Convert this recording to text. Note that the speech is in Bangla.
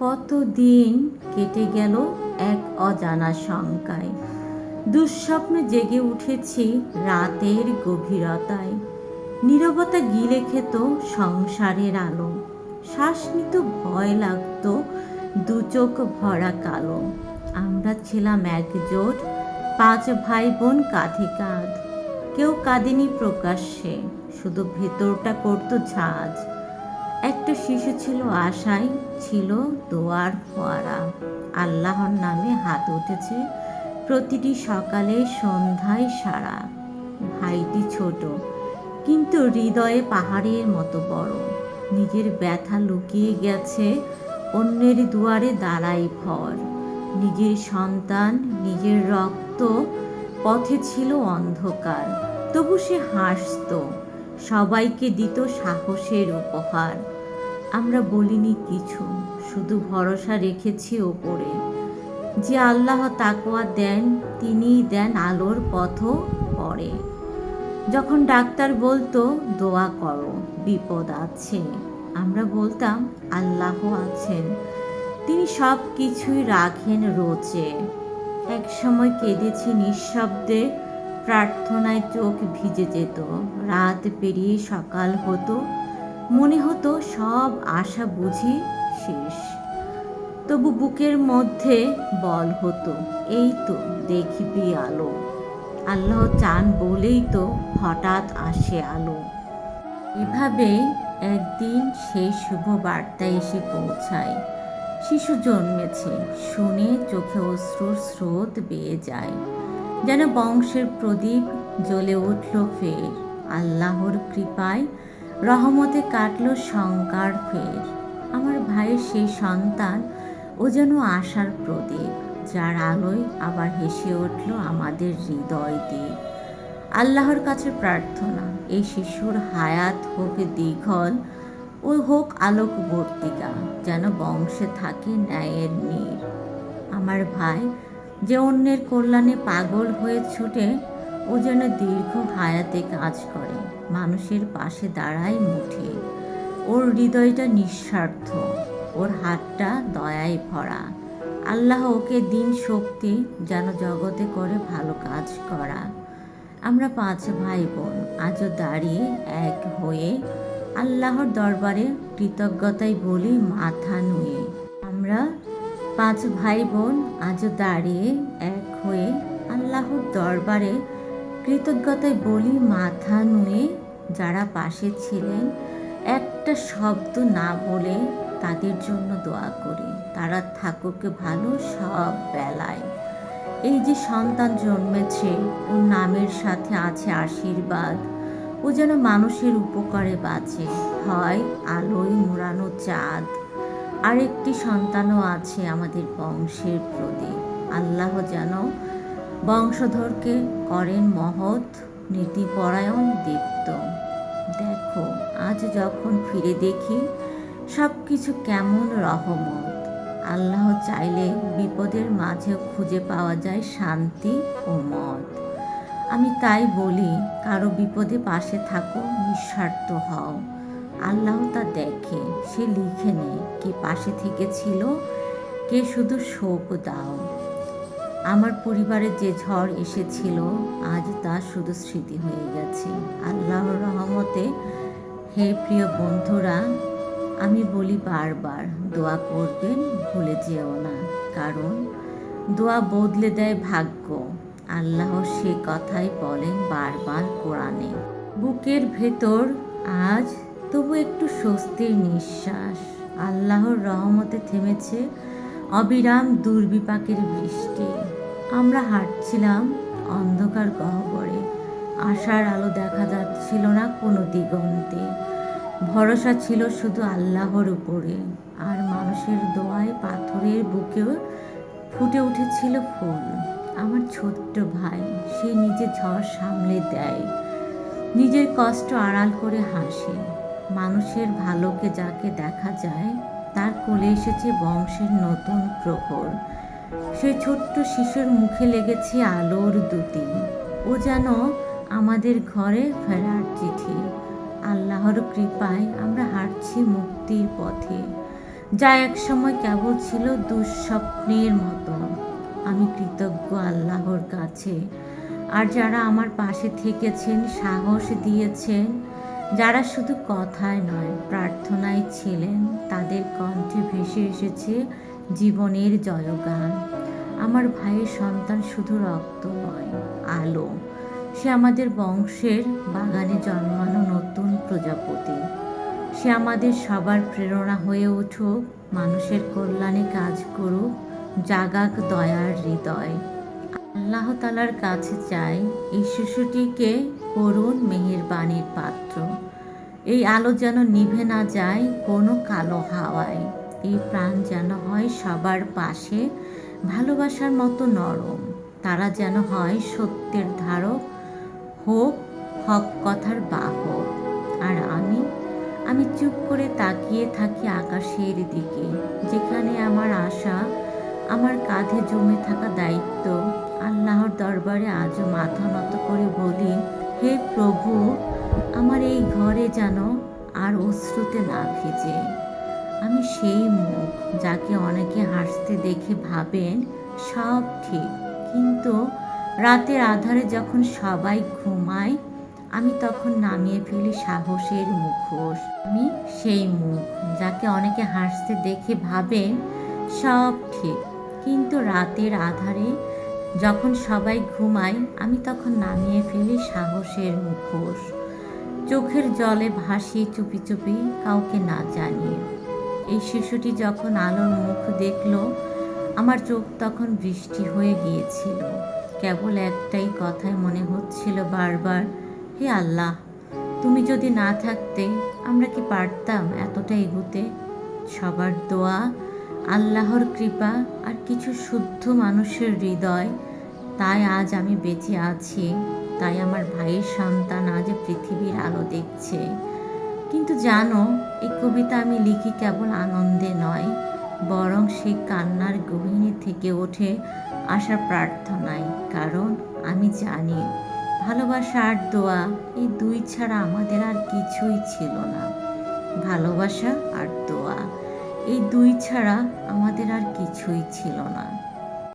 কতদিন কেটে গেল এক অজানা শঙ্কায়। দুঃস্বপ্নে জেগে উঠেছি রাতের গভীরতায়। নীরবতা গিলে খেত সংসারের আলো। শ্বাস নিত ভয় লাগতো, দু চোখ ভরা কালো। আমরা ছিলাম একজোট, পাঁচ ভাই বোন কাঁধে কাঁধ। কেউ কাঁদেনি প্রকাশ্যে, শুধু ভেতরটা করতো ঝাঁজ। একটা শিশু ছিল, আশায় ছিল দোয়ার ফোয়ারা। আল্লাহর নামে হাত উঠেছে প্রতিটি সকালে সন্ধ্যায় সারা। ভাইটি ছোট, কিন্তু হৃদয়ে পাহাড়ের মতো বড়। নিজের ব্যথা লুকিয়ে গেছে অন্যের দুয়ারে দাঁড়াই ভর। নিজের সন্তান, নিজের রক্ত, পথে ছিল অন্ধকার, তবু সে হাসতো। সবাইকে দিত সাহসের উপহার। আমরা বলিনি কিছু, শুধু ভরসা রেখেছি ওপরে। যে আল্লাহ তাকওয়া দেন, তিনিই দেন আলোর পথ পরে। যখন ডাক্তার বলতো, দোয়া করো, বিপদ আছে। আমরা বলতাম, আল্লাহ আছেন। তিনি সব কিছুই রাখেন রোচে এক সময় কেঁদেছি নিঃশব্দে প্রার্থনায় চোখ ভিজে যেত। রাত পেরিয়ে সকাল হতো। মনে হতো সব আশা বুঝি শেষ। তবু বুকের মধ্যে বল হতো, এই তো দেখিবি আলো। আল্লাহ চান বলেই তো হঠাৎ আসে আলো। এভাবে একদিন সেই শুভ বার্তা এসে পৌঁছায়। শিশু জন্মেছে, শুনে চোখে অশ্রুর স্রোত বেয়ে যায়। যেন বংশের প্রদীপ জ্বলে উঠল ফের। আল্লাহর কৃপায় রহমতে কাটল শঙ্কার ফের। আমার ভাইয়ের সেই সন্তান ও যেন আশার প্রদীপ, যার আলোয় আবার হেসে উঠল আমাদের হৃদয় দিয়ে আল্লাহর কাছে প্রার্থনা এই শিশুর হায়াত হোক দীঘল ও হোক আলোকবর্তিকা, যেন বংশে থাকে ন্যায়ের নীর। আমার ভাই যে অন্যের কল্যাণে পাগল হয়ে ছুটে ও যেন দীর্ঘ হায়াতে কাজ করে, মানুষের পাশে দাঁড়ায় মুঠে। ওর হৃদয়টা নিঃস্বার্থ, ওর হাতটা দয়ায় ভরা। আল্লাহ ওকে দিন শক্তি যেন জগতে করে ভালো কাজ করা। আমরা পাঁচ ভাই বোন আজও দাঁড়িয়ে এক হয়ে আল্লাহর দরবারে কৃতজ্ঞতাই বলি মাথা নুয়ে। আমরা পাঁচ ভাই বোন আজও দাঁড়িয়ে এক হয়ে আল্লাহর দরবারে কৃতজ্ঞতায় বলি মাথা নুয়ে যারা পাশে ছিলেন, একটা শব্দ না বলে তাদের জন্য দোয়া করি। তারা থাকুক ভালো সব বেলায়। এই যে সন্তান জন্মেছে, ওর নামের সাথে আছে আশীর্বাদ। ও যেন মানুষের উপকারে বাঁচে। হয় আলোয় মোড়ানো চাঁদ। আরেকটি সন্তানও আছে আমাদের বংশের প্রদীপ। আল্লাহ যেন বংশধরকে করেন মহৎ, নীতিপরায়ণ, দীপ্ত। দেখো, আজ যখন ফিরে দেখি সব কিছু কেমন রহমত। আল্লাহ চাইলে বিপদের মাঝে খুঁজে পাওয়া যায় শান্তি ও মত। আমি তাই বলি, কারও বিপদে পাশে থাকো, নিঃস্বার্থ হও। আল্লাহ তা দেখে সে লিখে নেই কে পাশে থেকেছিল কে শুধু শোক দাও। আমার পরিবারে যে ঝড় এসেছিল, আজ তা শুধু স্মৃতি হয়ে গেছে। আল্লাহর রহমতে, হে প্রিয় বন্ধুরা, আমি বলি বারবার, দোয়া করবেন, ভুলে যেও না। কারণ, দোয়া বদলে দেয় ভাগ্য। আল্লাহ সে কথাই বলেন বারবার কোরআনে। বুকের ভেতর আজ তবু একটু স্বস্তির নিঃশ্বাস। আল্লাহর রহমতে থেমেছে অবিরাম দুর্বিপাকের বৃষ্টি। আমরা হাঁটছিলাম অন্ধকার গহ্বরে। আশার আলো দেখা যাচ্ছিল না কোনো দিগন্তে। ভরসা ছিল শুধু আল্লাহর উপরে। আর মানুষের দোয়ায় পাথরের বুকেও ফুটে উঠেছিল ফুল। আমার ছোট্ট ভাই, সে নিজে ঝড় সামলে দেয়। নিজের কষ্ট আড়াল করে হাসে। মানুষের ভালোকে যাকে দেখা যায়, তার কোলে এসেছে বংশের নতুন প্রহর। সেই ছোট্ট শিশুর মুখে লেগেছে আলোর দুটি। ও যেন আমাদের ঘরে ফেরার চিঠি। আল্লাহর কৃপায় আমরা হাঁটছি মুক্তির পথে। যা একসময় কেবল ছিল দুঃস্বপ্নের মতো। আমি কৃতজ্ঞ আল্লাহর কাছে। আর যারা আমার পাশে থেকেছেন, সাহস দিয়েছেন যারা শুধু কথায় নয়, প্রার্থনায় ছিলেন, তাদের কণ্ঠে ভেসে এসেছে জীবনের জয়গান। আমার ভাইয়ের সন্তান শুধু রক্ত নয়, আলো। সে আমাদের বংশের বাগানে জন্মানো নতুন প্রজাপতি। সে আমাদের সবার প্রেরণা হয়ে উঠুক, মানুষের কল্যাণে কাজ করুক, জাগাক দয়ার হৃদয়। আল্লাহ তালার কাছে চাই এই শিশুটিকে করুণ মেহেরবানির পাত্র। এই আলো যেন নিভে না যায় কোনো কালো হাওয়ায়। এই প্রাণ যেন হয় সবার পাশে, ভালোবাসার মতো নরম। তারা যেন হয় সত্যের ধারক, হোক হক কথার বাহক। আর আমি আমি চুপ করে তাকিয়ে থাকি আকাশের দিকে, যেখানে আমার আশা, আমার কাঁধে জমে থাকা দায়িত্ব। আল্লাহর দরবারে আজও মাথা নত করে বলি হে প্রভু, আমার এই ঘরে যেন আর অশ্রুতে না ভেজে। আমি সেই মুখ যাকে অনেকে হাসতে দেখে ভাবেন, সব ঠিক। কিন্তু রাতের আধারে যখন সবাই ঘুমায়, আমি তখন নামিয়ে ফেলি সাহসের মুখোশ। আমি সেই মুখ যাকে অনেকে হাসতে দেখে ভাবেন, সব ঠিক। কিন্তু রাতের আধারে যখন সবাই ঘুমায়, আমি তখন নামিয়ে ফেলি সাহসের মুখোশ। চোখের জলে ভাসিয়ে চুপি চুপি কাউকে না জানিয়ে। এই শিশুটি যখন আলোর মুখ দেখল, আমার চোখ তখন বৃষ্টি হয়ে গিয়েছিল। কেবল একটাই কথায় মনে হচ্ছিল বারবার, হে আল্লাহ, তুমি যদি না থাকতে, আমরা কি পারতাম এতটা এগুতে? সবার দোয়া আল্লাহর কৃপা আর কিছু শুদ্ধ মানুষের হৃদয়। তাই আজ আমি বেঁচে আছি। তাই আমার ভাইয়ের সন্তান আজ পৃথিবীর আলো দেখছে। কিন্তু জানো এই কবিতা আমি লিখি কেবল আনন্দে নয়, বরং সেই কান্নার গভীরে থেকে ওঠে আসার প্রার্থনায়। কারণ আমি জানি ভালোবাসা আর দোয়া এই দুই ছাড়া আমাদের আর কিছুই ছিল না। ভালোবাসা আর দোয়া। এই দুই ছাড়া আমাদের আর কিছুই ছিল না।